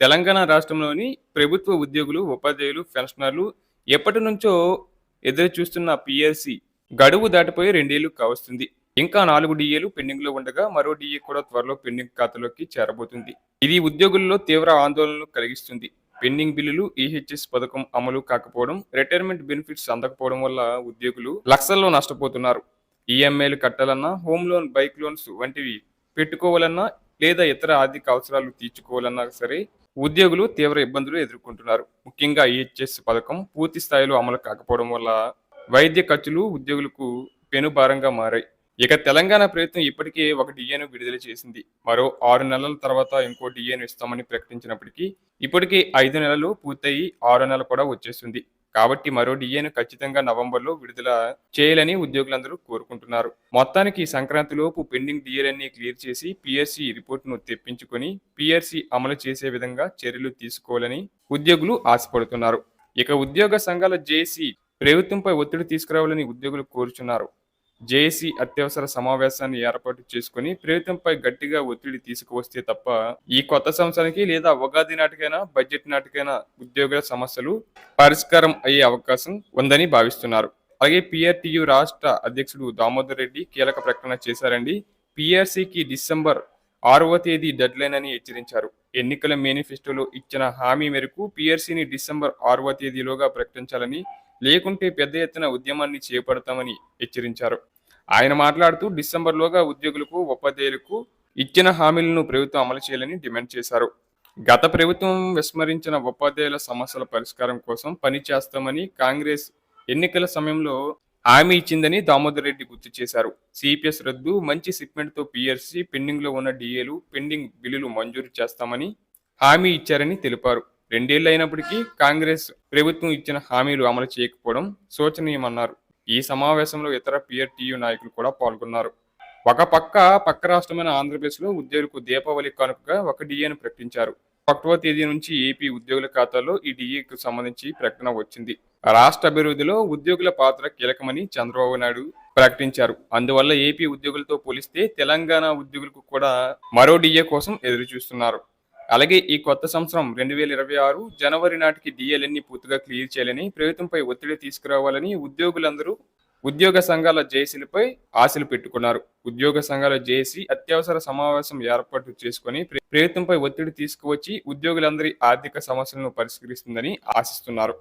తెలంగాణ రాష్ట్రంలోని ప్రభుత్వ ఉద్యోగులు ఉపాధ్యాయులు పెన్షనర్లు ఎప్పటి నుంచో ఎదురు చూస్తున్న పిఎస్సి గడువు దాటిపోయి రెండేళ్ళు కావస్తుంది. ఇంకా నాలుగు డిఏలు పెండింగ్లో ఉండగా మరో డిఏ కూడా త్వరలో పెండింగ్ ఖాతాలోకి చేరబోతుంది. ఇది ఉద్యోగుల్లో తీవ్ర ఆందోళనలు కలిగిస్తుంది. పెండింగ్ బిల్లులు ఈహెచ్ఎస్ పథకం అమలు కాకపోవడం రిటైర్మెంట్ బెనిఫిట్స్ అందకపోవడం వల్ల ఉద్యోగులు లక్షల్లో నష్టపోతున్నారు. ఈఎంఐలు కట్టాలన్నా హోమ్ లోన్ బైక్ లోన్స్ వంటివి పెట్టుకోవాలన్నా లేదా ఇతర ఆర్థిక అవసరాలు తీర్చుకోవాలన్నా సరే ఉద్యోగులు తీవ్ర ఇబ్బందులు ఎదుర్కొంటున్నారు. ముఖ్యంగా ఈహెచ్ఎస్ పథకం పూర్తి స్థాయిలో అమలు కాకపోవడం వల్ల వైద్య ఖర్చులు ఉద్యోగులకు పెనుభారంగా మారాయి. ఇక తెలంగాణ ప్రభుత్వం ఇప్పటికే ఒక డిఏను విడుదల చేసింది. మరో ఆరు నెలల తర్వాత ఇంకో డిఏను ఇస్తామని ప్రకటించినప్పటికీ ఇప్పటికే ఐదు నెలలు పూర్తయి ఆరు నెలలు కూడా వచ్చేస్తుంది. కాబట్టి మరో డిఏను ఖచ్చితంగా నవంబర్లో విడుదల చేయాలని ఉద్యోగులందరూ కోరుకుంటున్నారు. మొత్తానికి సంక్రాంతి లోపు పెండింగ్ డిఏలన్నీ క్లియర్ చేసి పిఎస్సి రిపోర్టును తెప్పించుకొని పిఎస్సి అమలు చేసే విధంగా చర్యలు తీసుకోవాలని ఉద్యోగులు ఆశపడుతున్నారు. ఇక ఉద్యోగ సంఘాల జేసీ ప్రభుత్వంపై ఒత్తిడి తీసుకురావాలని ఉద్యోగులు కోరుచున్నారు. జేఏసీ అత్యవసర సమావేశాన్ని ఏర్పాటు చేసుకుని ప్రభుత్వంపై గట్టిగా ఒత్తిడి తీసుకువస్తే తప్ప ఈ కొత్త సంవత్సరానికి లేదా ఉగాది నాటికైనా బడ్జెట్ నాటికైనా ఉద్యోగుల సమస్యలు పరిష్కారం అయ్యే అవకాశం ఉందని భావిస్తున్నారు. అలాగే పిఆర్టీయు రాష్ట్ర అధ్యక్షుడు దామోదర్ రెడ్డి కీలక ప్రకటన చేశారండి. పిఆర్సీకి డిసెంబర్ ఆరవ తేదీ డెడ్ లైన్ అని హెచ్చరించారు. ఎన్నికల మేనిఫెస్టోలో ఇచ్చిన హామీ మేరకు పిఆర్సీని డిసెంబర్ ఆరవ తేదీలోగా ప్రకటించాలని లేకుంటే పెద్ద ఎత్తున ఉద్యమాన్ని చేపడతామని హెచ్చరించారు. ఆయన మాట్లాడుతూ డిసెంబర్లోగా ఉద్యోగులకు ఉపాధ్యాయులకు ఇచ్చిన హామీలను ప్రభుత్వం అమలు చేయాలని డిమాండ్ చేశారు. గత ప్రభుత్వం విస్మరించిన ఉపాధ్యాయుల సమస్యల పరిష్కారం కోసం పని చేస్తామని కాంగ్రెస్ ఎన్నికల సమయంలో హామీ ఇచ్చిందని దామోదర్ రెడ్డి గుర్తు చేశారు. సిపిఎస్ రద్దు మంచి సిగ్మెంట్తో పిఎస్సి పిఆర్సీ ఉన్న డిఏలు పెండింగ్ బిల్లులు మంజూరు చేస్తామని హామీ ఇచ్చారని తెలిపారు. రెండేళ్ళు అయినప్పటికీ కాంగ్రెస్ ప్రభుత్వం ఇచ్చిన హామీలు అమలు చేయకపోవడం శోచనీయమన్నారు. ఈ సమావేశంలో ఇతర పిఆర్టీయు నాయకులు కూడా పాల్గొన్నారు. ఒక పక్క పక్క రాష్ట్రమైన ఆంధ్రప్రదేశ్లో ఉద్యోగులకు దీపావళి కానుకగా ఒక డిఏను ప్రకటించారు. ఒకటవ తేదీ నుంచి ఏపీ ఉద్యోగుల ఖాతాలో ఈ డిఏకు సంబంధించి ప్రకటన వచ్చింది. రాష్ట్ర అభివృద్ధిలో ఉద్యోగుల పాత్ర కీలకమని చంద్రబాబు నాయుడు ప్రకటించారు. అందువల్ల ఏపీ ఉద్యోగులతో పోలిస్తే తెలంగాణ ఉద్యోగులకు కూడా మరో డిఏ కోసం ఎదురు చూస్తున్నారు అలాగే ఈ కొత్త సంవత్సరం రెండు వేల ఇరవై ఆరు జనవరి నాటికి డిఎల్ఎన్ని పూర్తిగా క్లియర్ చేయాలని ప్రభుత్వంపై ఒత్తిడి తీసుకురావాలని ఉద్యోగులందరూ ఉద్యోగ సంఘాల జేసీలపై ఆశలు పెట్టుకున్నారు. ఉద్యోగ సంఘాల జేసీ అత్యవసర సమావేశం ఏర్పాటు చేసుకుని ప్రభుత్వంపై ఒత్తిడి తీసుకువచ్చి ఉద్యోగులందరి ఆర్థిక సమస్యలను పరిష్కరిస్తుందని ఆశిస్తున్నారు.